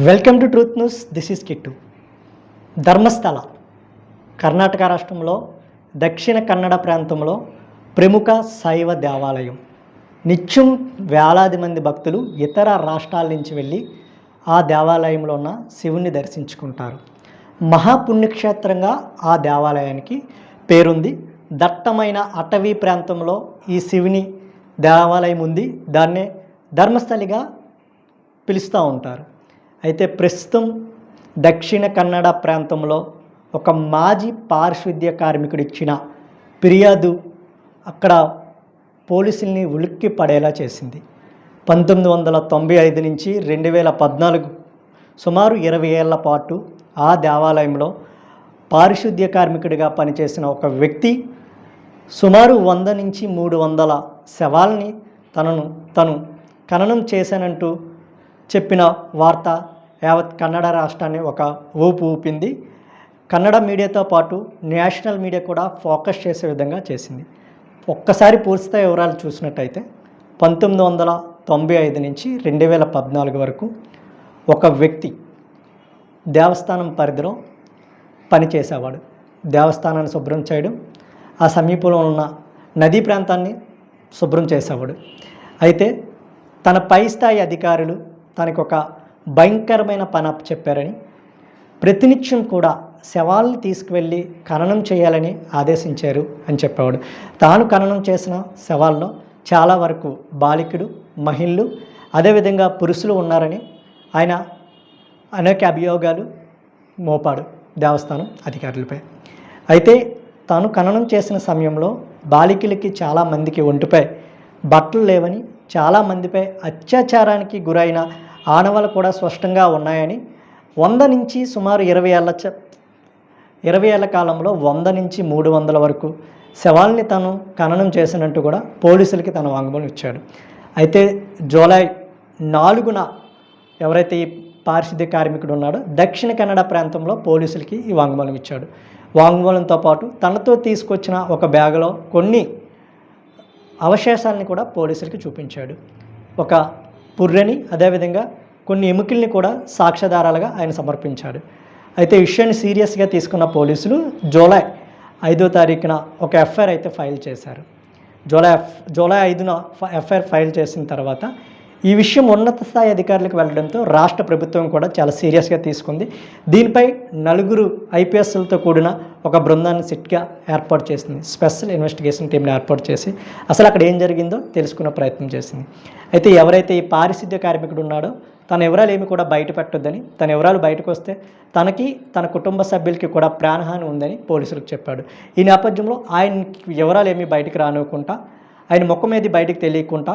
Welcome to Truth News. This is Kittu. Dharmasthala Karnataka రాష్ట్రంలో దక్షిణ కన్నడ ప్రాంతంలో ప్రముఖ శైవ దేవాలయం. నిత్యం వేలాది మంది భక్తులు ఇతర రాష్ట్రాల నుంచి వెళ్ళి ఆ దేవాలయంలో ఉన్న శివుణ్ణి దర్శించుకుంటారు. మహాపుణ్యక్షేత్రంగా ఆ దేవాలయానికి పేరుంది. దట్టమైన అటవీ ప్రాంతంలో ఈ శివుని దేవాలయం ఉంది. దాన్నే ధర్మస్థలిగా పిలుస్తూ ఉంటారు. అయితే ప్రస్తుతం దక్షిణ కన్నడ ప్రాంతంలో ఒక మాజీ పారిశుద్ధ్య కార్మికుడు ఇచ్చిన ఫిర్యాదు అక్కడ పోలీసుల్ని ఉలిక్కి పడేలా చేసింది. పంతొమ్మిది వందల తొంభై ఐదు నుంచి రెండు వేల పద్నాలుగు సుమారు ఇరవై ఏళ్ళ పాటు ఆ దేవాలయంలో పారిశుద్ధ్య కార్మికుడిగా పనిచేసిన ఒక వ్యక్తి సుమారు వంద నుంచి మూడు వందల శవాల్ని తనను తను ఖననం చేశానంటూ చెప్పిన వార్త యావత్ కన్నడ రాష్ట్రాన్ని ఒక ఊపు ఊపింది. కన్నడ మీడియాతో పాటు నేషనల్ మీడియా కూడా ఫోకస్ చేసే విధంగా చేసింది. ఒక్కసారి పూర్తిస్థాయి వివరాలు చూసినట్టయితే పంతొమ్మిది వందల తొంభై ఐదు నుంచి రెండు వేల పద్నాలుగు వరకు ఒక వ్యక్తి దేవస్థానం పరిధిలో పనిచేసేవాడు దేవస్థానాన్ని శుభ్రం చేయడం ఆ సమీపంలో ఉన్న నదీ ప్రాంతాన్ని శుభ్రం చేసేవాడు. అయితే తన పై స్థాయి అధికారులు తనకు ఒక భయంకరమైన పని చెప్పారని ప్రతినిత్యం కూడా శవాల్ని తీసుకువెళ్ళి ఖననం చేయాలని ఆదేశించారు అని చెప్పేవాడు. తాను ఖననం చేసిన శవాల్లో చాలా వరకు బాలికుడు మహిళలు అదేవిధంగా పురుషులు ఉన్నారని ఆయన అనేక అభియోగాలు మోపాడు దేవస్థానం అధికారులపై. అయితే తాను ఖననం చేసిన సమయంలో బాలికలకి చాలా మందికి ఒంటిపై బట్టలు లేవని చాలా మందిపై అత్యాచారానికి గురైన ఆనవాలు కూడా స్పష్టంగా ఉన్నాయని వంద నుంచి సుమారు ఇరవై ఏళ్ళ చ- ఇరవై ఏళ్ళ కాలంలో వంద నుంచి మూడు వందల వరకు శవాల్ని తను ఖననం చేసినట్టు కూడా పోలీసులకి తన వాంగ్మూలం ఇచ్చాడు. అయితే జూలై నాలుగున ఎవరైతే ఈ పారిశుద్ధ్య కార్మికుడు ఉన్నాడో దక్షిణ కన్నడ ప్రాంతంలో పోలీసులకి ఈ వాంగ్మూలం ఇచ్చాడు. వాంగ్మూలంతో పాటు తనతో తీసుకొచ్చిన ఒక బ్యాగులో కొన్ని అవశేషాలని కూడా పోలీసులకి చూపించాడు. ఒక పుర్రెని అదేవిధంగా కొన్ని ఎముకల్ని కూడా సాక్ష్యాధారాలుగా ఆయన సమర్పించాడు. అయితే విషయాన్ని సీరియస్గా తీసుకున్న పోలీసులు జూలై ఐదో తారీఖున ఒక ఎఫ్ఐఆర్ అయితే ఫైల్ చేశారు. జూలై ఎఫ్ జూలై ఐదున ఎఫ్ఐఆర్ ఫైల్ చేసిన తర్వాత ఈ విషయం ఉన్నత స్థాయి అధికారులకు వెళ్ళడంతో రాష్ట్ర ప్రభుత్వం కూడా చాలా సీరియస్గా తీసుకుంది. దీనిపై నలుగురు ఐపీఎస్లతో కూడిన ఒక బృందాన్ని సిట్గా ఏర్పాటు చేసింది. స్పెషల్ ఇన్వెస్టిగేషన్ టీంని ఏర్పాటు చేసి అసలు అక్కడ ఏం జరిగిందో తెలుసుకునే ప్రయత్నం చేసింది. అయితే ఎవరైతే ఈ పారిశుద్ధ్య కార్మికుడు ఉన్నాడో తన వివరాలు ఏమి కూడా బయట పెట్టొద్దని తన వివరాలు బయటకు వస్తే తనకి తన కుటుంబ సభ్యులకి కూడా ప్రాణహాని ఉందని పోలీసులకు చెప్పాడు. ఈ నేపథ్యంలో ఆయన వివరాలు ఏమి బయటకు రానివ్వకుండా ఆయన ముఖం మీద బయటకు తెలియకుండా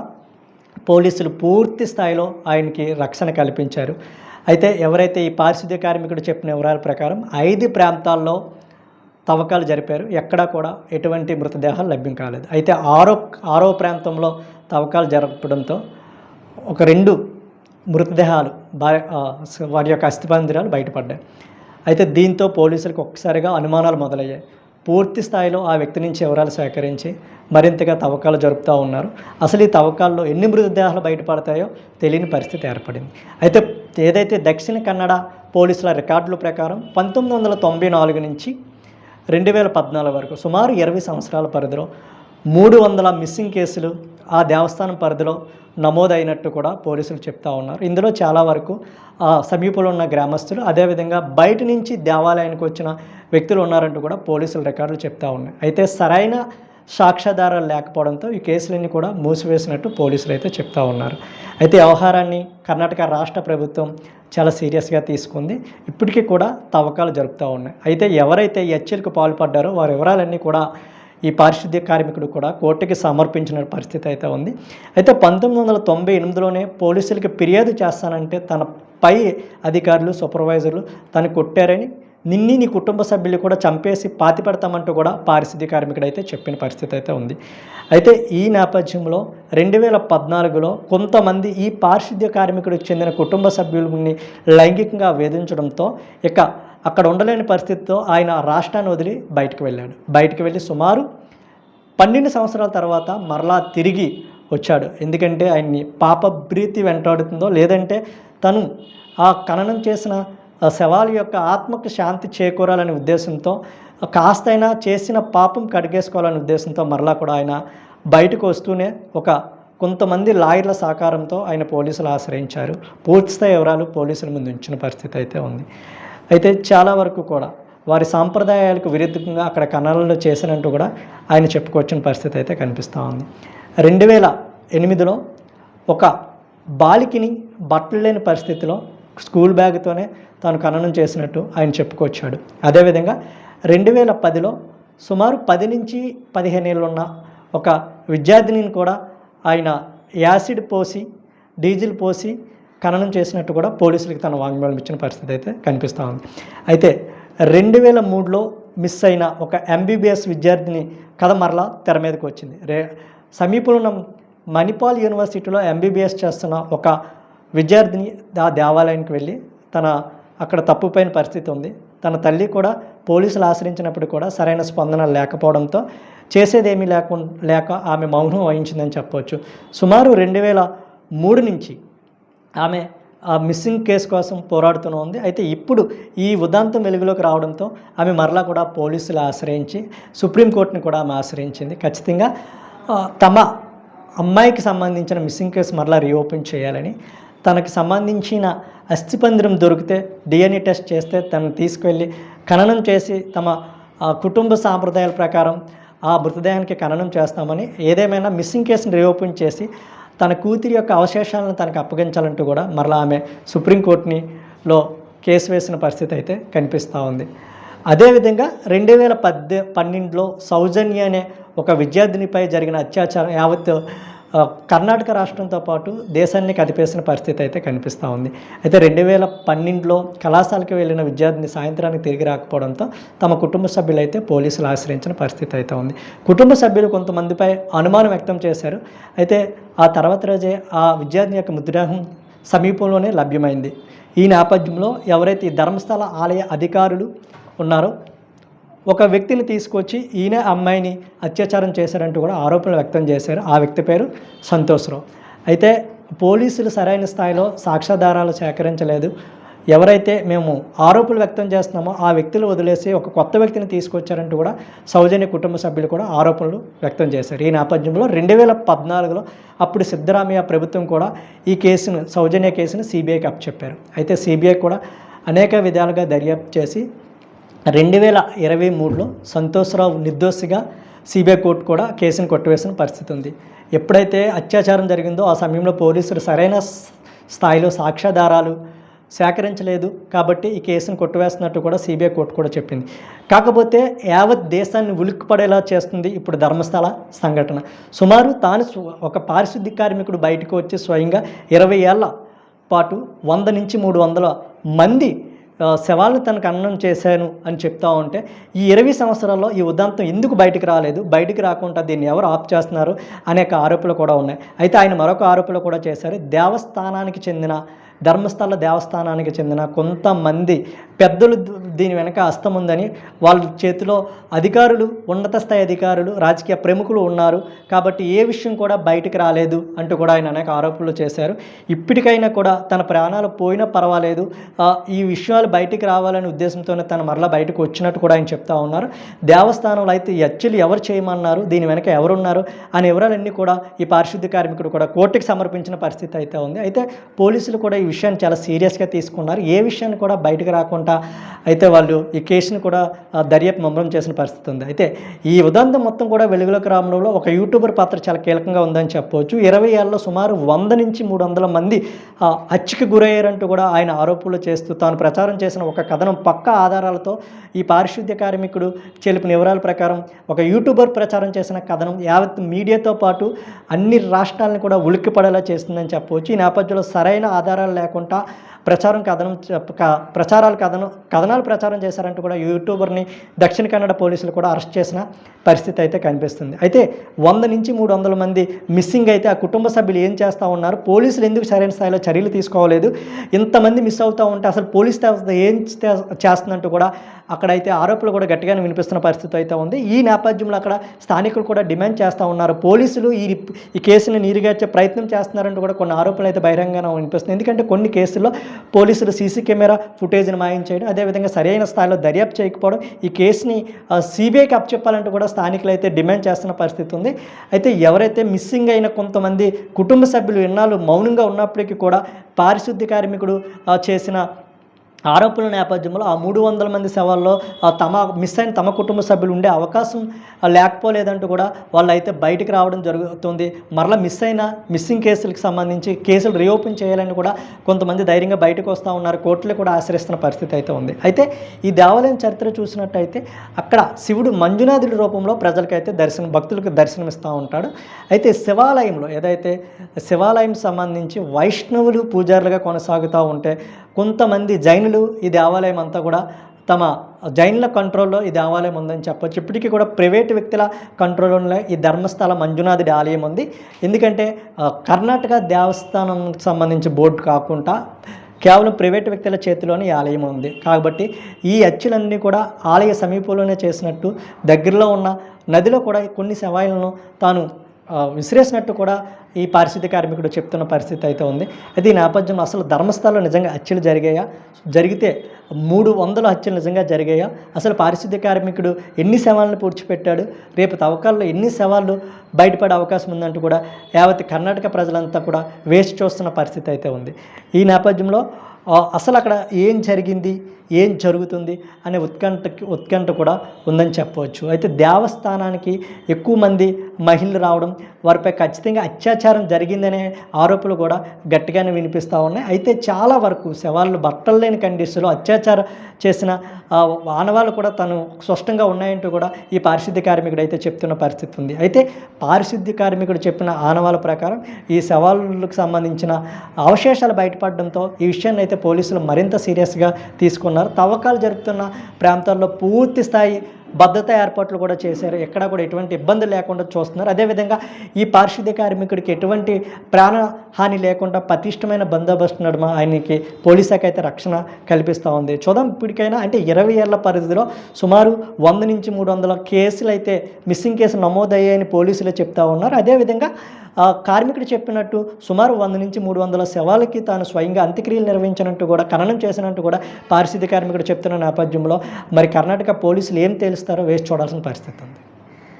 పోలీసులు పూర్తి స్థాయిలో ఆయనకి రక్షణ కల్పించారు. అయితే ఎవరైతే ఈ పారిశుద్ధ్య కార్మికుడు చెప్పిన వివరాల ప్రకారం ఐదు ప్రాంతాల్లో తవ్వకాలు జరిపారు. ఎక్కడా కూడా ఎటువంటి మృతదేహాలు లభ్యం కాలేదు. అయితే ఆరో ఆరో ప్రాంతంలో తవ్వకాలు జరపడంతో ఒక రెండు మృతదేహాలు వారి యొక్క అస్థిపంజరాలు బయటపడ్డాయి. అయితే దీంతో పోలీసులకు ఒక్కసారిగా అనుమానాలు మొదలయ్యాయి. పూర్తి స్థాయిలో ఆ వ్యక్తి నుంచి వివరాలు సేకరించి మరింతగా తవ్వకాలు జరుపుతూ ఉన్నారు. అసలు ఈ తవ్వకాల్లో ఎన్ని మృతదేహాలు బయటపడతాయో తెలియని పరిస్థితి ఏర్పడింది. అయితే ఏదైతే దక్షిణ కన్నడ పోలీసుల రికార్డుల ప్రకారం పంతొమ్మిది వందల తొంభై నాలుగు నుంచి రెండు వేల పద్నాలుగు వరకు సుమారు ఇరవై సంవత్సరాల పరిధిలో మూడు వందల మిస్సింగ్ కేసులు ఆ దేవస్థానం పరిధిలో నమోదైనట్టు కూడా పోలీసులు చెప్తా ఉన్నారు. ఇందులో చాలా వరకు ఆ సమీపంలో ఉన్న గ్రామస్తులు అదేవిధంగా బయట నుంచి దేవాలయానికి వచ్చిన వ్యక్తులు ఉన్నారంటూ కూడా పోలీసులు రికార్డులు చెప్తా ఉన్నాయి. అయితే సరైన సాక్ష్యాధారాలు లేకపోవడంతో ఈ కేసులన్నీ కూడా మూసివేసినట్టు పోలీసులు అయితే చెప్తా ఉన్నారు. అయితే వ్యవహారాన్ని కర్ణాటక రాష్ట్ర ప్రభుత్వం చాలా సీరియస్గా తీసుకుంది. ఇప్పటికీ కూడా తవ్వకాలు జరుపుతూ ఉన్నాయి. అయితే ఎవరైతే ఈ హత్యలకు పాల్పడ్డారో వారి వివరాలన్నీ కూడా ఈ పారిశుద్ధ్య కార్మికుడు కూడా కోర్టుకి సమర్పించిన పరిస్థితి అయితే ఉంది. అయితే పంతొమ్మిది వందల తొంభై ఎనిమిదిలోనే పోలీసులకి ఫిర్యాదు చేస్తానంటే తన పై అధికారులు సూపర్వైజర్లు తను కొట్టారని నిన్ని నీ కుటుంబ సభ్యులు కూడా చంపేసి పాతి పెడతామంటూ కూడా పారిశుద్ధ్య కార్మికుడు అయితే చెప్పిన పరిస్థితి అయితే ఉంది. అయితే ఈ నేపథ్యంలో రెండు వేల పద్నాలుగులో కొంతమంది ఈ పారిశుద్ధ్య కార్మికుడికి చెందిన కుటుంబ సభ్యులని లైంగికంగా వేధించడంతో ఇక అక్కడ ఉండలేని పరిస్థితితో ఆయన రాష్ట్రాన్ని వదిలి బయటకు వెళ్ళాడు. బయటకు వెళ్ళి సుమారు పన్నెండు సంవత్సరాల తర్వాత మరలా తిరిగి వచ్చాడు. ఎందుకంటే ఆయన్ని పాపభ్రీతి వెంటాడుతుందో లేదంటే తను ఆ ఖననం చేసిన శవాల యొక్క ఆత్మకు శాంతి చేకూరాలనే ఉద్దేశంతో కాస్తైనా చేసిన పాపం కడిగేసుకోవాలనే ఉద్దేశంతో మరలా కూడా ఆయన బయటకు వస్తూనే ఒక కొంతమంది లాయర్ల సహకారంతో ఆయన పోలీసులు ఆశ్రయించారు. పూర్తిస్థాయి వివరాలు పోలీసుల ముందు ఉంచిన పరిస్థితి అయితే ఉంది. అయితే చాలా వరకు కూడా వారి సాంప్రదాయాలకు విరుద్ధంగా అక్కడ కన్నడలో చేసినట్టు కూడా ఆయన చెప్పుకొచ్చిన పరిస్థితి అయితే కనిపిస్తూ ఉంది. రెండు వేల ఎనిమిదిలో ఒక బాలికని బట్టలు లేని పరిస్థితిలో స్కూల్ బ్యాగ్తోనే తాను ఖననం చేసినట్టు ఆయన చెప్పుకొచ్చాడు. అదేవిధంగా రెండు వేల పదిలో సుమారు పది నుంచి పదిహేను ఏళ్ళు ఉన్న ఒక విద్యార్థినిని కూడా ఆయన యాసిడ్ పోసి డీజిల్ పోసి ఖననం చేసినట్టు కూడా పోలీసులకు తన వాంగ్మూలం ఇచ్చిన పరిస్థితి అయితే కనిపిస్తూ ఉంది. అయితే రెండు వేల మూడులో మిస్ అయిన ఒక ఎంబీబీఎస్ విద్యార్థిని కథ మరలా తెర మీదకి వచ్చింది. రే సమీపంలో ఉన్న మణిపాల్ యూనివర్సిటీలో ఎంబీబీఎస్ చేస్తున్న ఒక విద్యార్థిని ఆ దేవాలయానికి వెళ్ళి తన అక్కడ తప్పుపోయిన పరిస్థితి ఉంది. తన తల్లి కూడా పోలీసులు ఆశ్రయించినప్పుడు కూడా సరైన స్పందన లేకపోవడంతో చేసేదేమీ లేకుండా లేక ఆమె మౌనం వహించిందని చెప్పవచ్చు సుమారు రెండు వేల మూడు నుంచి ఆమె ఆ మిస్సింగ్ కేసు కోసం పోరాడుతూనే ఉంది. అయితే ఇప్పుడు ఈ ఉదాంతం వెలుగులోకి రావడంతో ఆమె మరలా కూడా పోలీసులు ఆశ్రయించి సుప్రీంకోర్టుని కూడా ఆమె ఆశ్రయించింది. ఖచ్చితంగా తమ అమ్మాయికి సంబంధించిన మిస్సింగ్ కేసు మరలా రీఓపెన్ చేయాలని తనకు సంబంధించిన అస్థిపందిరం దొరికితే డిఎన్ఏ టెస్ట్ చేస్తే తనను తీసుకెళ్ళి ఖననం చేసి తమ కుటుంబ సాంప్రదాయాల ప్రకారం ఆ మృతదేహానికి ఖననం చేస్తామని ఏదేమైనా మిస్సింగ్ కేసును రీఓపెన్ చేసి తన కూతురి యొక్క అవశేషాలను తనకు అప్పగించాలంటూ కూడా మరలా ఆమె సుప్రీంకోర్టుని లో కేసు వేసిన పరిస్థితి అయితే కనిపిస్తూ ఉంది. అదేవిధంగా రెండు వేల పద్దె పన్నెండులో సౌజన్య అనే ఒక విద్యార్థినిపై జరిగిన అత్యాచారం యావత్ కర్ణాటక రాష్ట్రంతో పాటు దేశాన్ని కదిపేసిన పరిస్థితి అయితే కనిపిస్తూ ఉంది. అయితే రెండు వేల పన్నెండులో కళాశాలకు వెళ్ళిన విద్యార్థిని సాయంత్రానికి తిరిగి రాకపోవడంతో తమ కుటుంబ సభ్యులు అయితే పోలీసులు ఆశ్రయించిన పరిస్థితి అయితే ఉంది. కుటుంబ సభ్యులు కొంతమందిపై అనుమానం వ్యక్తం చేశారు. అయితే ఆ తర్వాత రోజే ఆ విద్యార్థిని యొక్క మృతదేహం సమీపంలోనే లభ్యమైంది. ఈ నేపథ్యంలో ఎవరైతే ఈ ధర్మస్థల ఆలయ అధికారులు ఉన్నారో ఒక వ్యక్తిని తీసుకొచ్చి ఈయన అమ్మాయిని అత్యాచారం చేశారంటూ కూడా ఆరోపణలు వ్యక్తం చేశారు. ఆ వ్యక్తి పేరు సంతోష్రావు అయితే పోలీసులు సరైన స్థాయిలో సాక్ష్యాధారాలు సేకరించలేదు. ఎవరైతే మేము ఆరోపణలు వ్యక్తం చేస్తున్నామో ఆ వ్యక్తులు వదిలేసి ఒక కొత్త వ్యక్తిని తీసుకొచ్చారంటూ కూడా సౌజన్య కుటుంబ సభ్యులు కూడా ఆరోపణలు వ్యక్తం చేశారు. ఈ నేపథ్యంలో రెండు వేల పద్నాలుగులో అప్పుడు సిద్ధరామయ్య ప్రభుత్వం కూడా ఈ కేసును సౌజన్య కేసును సిబిఐకి అప్పచెప్పారు. అయితే సిబిఐ కూడా అనేక విధాలుగా దర్యాప్తు చేసి రెండు వేల ఇరవై మూడులో సంతోష్రావు నిర్దోషిగా సిబిఐ కోర్టు కూడా కేసును కొట్టివేసిన పరిస్థితి ఉంది. ఎప్పుడైతే అత్యాచారం జరిగిందో ఆ సమయంలో పోలీసులు సరైన స్- స్థాయిలో సాక్ష్యాధారాలు సేకరించలేదు కాబట్టి ఈ కేసును కొట్టివేస్తున్నట్టు కూడా సిబిఐ కోర్టు కూడా చెప్పింది. కాకపోతే యావత్ దేశాన్ని ఉలిక్కిపడేలా చేస్తుంది ఇప్పుడు ధర్మస్థల సంఘటన. సుమారు తాను ఒక పారిశుద్ధ్య కార్మికుడు బయటకు వచ్చి స్వయంగా ఇరవై ఏళ్ళ పాటు వంద నుంచి మూడు వందల మంది శవాలను తన ఖననం చేశాను అని చెప్తా ఉంటే ఈ ఇరవై సంవత్సరాల్లో ఈ ఉదాంతం ఎందుకు బయటికి రాలేదు? బయటికి రాకుండా దీన్ని ఎవరు ఆప్ చేస్తున్నారు? అనేక ఆరోపణలు కూడా ఉన్నాయి. అయితే ఆయన మరొక ఆరోపణలు కూడా చేశారు. దేవస్థానానికి చెందిన ధర్మస్థల దేవస్థానానికి చెందిన కొంతమంది పెద్దలు దీని వెనక హస్తం ఉందని వాళ్ళ చేతిలో అధికారులు ఉన్నత స్థాయి అధికారులు రాజకీయ ప్రముఖులు ఉన్నారు. కాబట్టి ఏ విషయం కూడా బయటికి రాలేదు అంటూ కూడా ఆయన అనేక ఆరోపణలు చేశారు. ఇప్పటికైనా కూడా తన ప్రాణాలు పోయినా పర్వాలేదు. ఈ విషయాలు బయటికి రావాలనే ఉద్దేశంతోనే తను మరలా బయటకు వచ్చినట్టు కూడా ఆయన చెప్తా ఉన్నారు. దేవస్థానంలో అయితే యాక్చువల్లీ ఎవరు చేయమన్నారు దీని వెనక ఎవరున్నారు అనే వివరాలన్నీ కూడా ఈ పారిశుద్ధ్య కార్మికుడు కూడా కోర్టుకి సమర్పించిన పరిస్థితి అయితే ఉంది. అయితే పోలీసులు కూడా ఈ విషయాన్ని చాలా సీరియస్గా తీసుకున్నారు. ఏ విషయాన్ని కూడా బయటకు రాకుండా అయితే వాళ్ళు ఈ కేసును కూడా దర్యాప్తు ముమ్మరం చేసిన పరిస్థితి ఉంది. అయితే ఈ ఉదంతం మొత్తం కూడా వెలుగులోకి రావడంలో ఒక యూట్యూబర్ పాత్ర చాలా కీలకంగా ఉందని చెప్పవచ్చు. ఇరవై ఏళ్ళలో సుమారు వంద నుంచి మూడు వందల మంది హత్యకు గురయ్యారంటూ కూడా ఆయన ఆరోపణలు చేస్తూ తాను ప్రచారం చేసిన ఒక కథనం పక్క ఆధారాలతో ఈ పారిశుద్ధ్య కార్మికుడు తెలిపిన వివరాల ప్రకారం ఒక యూట్యూబర్ ప్రచారం చేసిన కథనం యావత్ మీడియాతో పాటు అన్ని రాష్ట్రాలను కూడా ఉలిక్కిపడేలా చేస్తుందని చెప్పవచ్చు. ఈ నేపథ్యంలో సరైన ఆధారాలు లేకుండా ప్రచారం కథనం ప్రచారాలు కథనం కథనాలు ప్రచారం చేశారంటూ కూడా యూట్యూబర్ని దక్షిణ కన్నడ పోలీసులు కూడా అరెస్ట్ చేసిన పరిస్థితి అయితే కనిపిస్తుంది. అయితే వంద నుంచి మూడు వందల మంది మిస్సింగ్ అయితే ఆ కుటుంబ సభ్యులు ఏం చేస్తూ ఉన్నారు? పోలీసులు ఎందుకు సరైన స్థాయిలో చర్యలు తీసుకోలేదు? ఇంతమంది మిస్ అవుతూ ఉంటే అసలు పోలీస్ వ్యవస్థ ఏం చేస్తుందంటూ కూడా అక్కడైతే ఆరోపణలు కూడా గట్టిగానే వినిపిస్తున్న పరిస్థితి అయితే ఉంది. ఈ నేపథ్యంలో అక్కడ స్థానికులు కూడా డిమాండ్ చేస్తూ ఉన్నారు. పోలీసులు ఈ ఈ కేసుని నీరుగార్చే ప్రయత్నం చేస్తున్నారంటూ కూడా కొన్ని ఆరోపణలు అయితే బహిరంగంగా వినిపిస్తుంది ఎందుకంటే కొన్ని కేసుల్లో పోలీసులు సీసీ కెమెరా ఫుటేజ్ని మాయం చేయడం అదేవిధంగా సరైన స్థాయిలో దర్యాప్తు చేయకపోవడం ఈ కేసుని సిబిఐకి అప్పచెప్పాలంటూ కూడా స్థానికులు అయితే డిమాండ్ చేస్తున్న పరిస్థితి ఉంది. అయితే ఎవరైతే మిస్సింగ్ అయిన కొంతమంది కుటుంబ సభ్యులు ఎన్నాళ్ళు మౌనంగా ఉన్నప్పటికీ కూడా పారిశుద్ధ్య కార్మికుడు చేసిన ఆరోపణల నేపథ్యంలో ఆ మూడు వందల మంది శవాల్లో తమ మిస్ అయిన తమ కుటుంబ సభ్యులు ఉండే అవకాశం లేకపోలేదంటూ కూడా వాళ్ళు అయితే బయటికి రావడం జరుగుతుంది. మరలా మిస్ అయిన మిస్సింగ్ కేసులకు సంబంధించి కేసులు రీఓపెన్ చేయాలని కూడా కొంతమంది ధైర్యంగా బయటకు వస్తూ ఉన్నారు. కోర్టులు కూడా ఆశ్రయిస్తున్న పరిస్థితి అయితే ఉంది. అయితే ఈ దేవాలయం చరిత్ర చూసినట్టయితే అక్కడ శివుడు మంజునాథుడి రూపంలో ప్రజలకైతే దర్శనం భక్తులకు దర్శనమిస్తూ ఉంటాడు. అయితే శివాలయంలో ఏదైతే శివాలయం సంబంధించి వైష్ణవులు పూజారులుగా కొనసాగుతూ ఉంటే కొంతమంది జైనులు ఈ దేవాలయం అంతా కూడా తమ జైన్ల కంట్రోల్లో ఈ దేవాలయం ఉందని చెప్పొచ్చు. ఇప్పటికీ కూడా ప్రైవేటు వ్యక్తుల కంట్రోల్లో ఈ ధర్మస్థల మంజునాథుడి ఆలయం ఉంది. ఎందుకంటే కర్ణాటక దేవస్థానం సంబంధించి బోర్డు కాకుండా కేవలం ప్రైవేట్ వ్యక్తుల చేతిలోనే ఈ ఆలయం ఉంది. కాబట్టి ఈ అచ్చులన్నీ కూడా ఆలయ సమీపంలోనే చేసినట్టు దగ్గరలో ఉన్న నదిలో కూడా కొన్ని శవాయిలను తాను విసిరేసినట్టు కూడా ఈ పారిశుద్ధ్య కార్మికుడు చెప్తున్న పరిస్థితి అయితే ఉంది. అయితే ఈ నేపథ్యంలో అసలు ధర్మస్థలంలో నిజంగా హత్యలు జరిగాయా? జరిగితే మూడు వందల హత్యలు నిజంగా జరిగాయా? అసలు పారిశుద్ధ్య కార్మికుడు ఎన్ని శవాలను పూడ్చిపెట్టాడు? రేపు తవ్వకాల్లో ఎన్ని శవాలు బయటపడే అవకాశం ఉందంటూ కూడా యావత్ కర్ణాటక ప్రజలంతా కూడా వేచి చూస్తున్న పరిస్థితి అయితే ఉంది. ఈ నేపథ్యంలో అసలు అక్కడ ఏం జరిగింది? ఏం జరుగుతుంది? అనే ఉత్కంఠకి ఉత్కంఠ కూడా ఉందని చెప్పవచ్చు. అయితే దేవస్థానానికి ఎక్కువ మంది మహిళలు రావడం వారిపై ఖచ్చితంగా అత్యాచారం జరిగిందనే ఆరోపణలు కూడా గట్టిగానే వినిపిస్తూ ఉన్నాయి. అయితే చాలా వరకు శవాళ్ళు బట్టలు లేని కండిషన్లో అత్యాచారం చేసిన ఆనవాళ్ళు కూడా తను స్పష్టంగా ఉన్నాయంటూ కూడా ఈ పారిశుద్ధ్య కార్మికుడు అయితే చెప్తున్న పరిస్థితి ఉంది. అయితే పారిశుద్ధ్య కార్మికుడు చెప్పిన ఆనవాళ్ళ ప్రకారం ఈ శవాళ్ళకు సంబంధించిన అవశేషాలు బయటపడడంతో ఈ విషయాన్ని అయితే పోలీసులు మరింత సీరియస్గా తీసుకున్నారు. తవ్వకాలు జరుపుతున్న ప్రాంతాల్లో పూర్తి స్థాయి భద్రతా ఏర్పాట్లు కూడా చేశారు. ఎక్కడ కూడా ఎటువంటి ఇబ్బంది లేకుండా చూస్తున్నారు. అదేవిధంగా ఈ పారిశుద్ధ్య కార్మికుడికి ఎటువంటి ప్రాణహాని లేకుండా పటిష్టమైన బందోబస్తు నడుమ ఆయనకి పోలీస్ శాఖ అయితే రక్షణ కల్పిస్తూ ఉంది. చూద్దాం ఇప్పటికైనా అంటే ఇరవై ఏళ్ళ పరిధిలో సుమారు వంద నుంచి మూడు వందల కేసులు అయితే మిస్సింగ్ కేసులు నమోదయ్యాయని పోలీసులు చెప్తా ఉన్నారు. అదేవిధంగా ఆ కార్మికుడు చెప్పినట్టు సుమారు వంద నుంచి మూడు వందల శవాలకి తాను స్వయంగా అంత్యక్రియలు నిర్వహించినట్టు కూడా ఖననం చేసినట్టు కూడా పారిశుద్ధ్య కార్మికుడు చెప్తున్న నేపథ్యంలో మరి కర్ణాటక పోలీసులు ఏం తేలుస్తారో వేసి చూడాల్సిన పరిస్థితి ఉంది.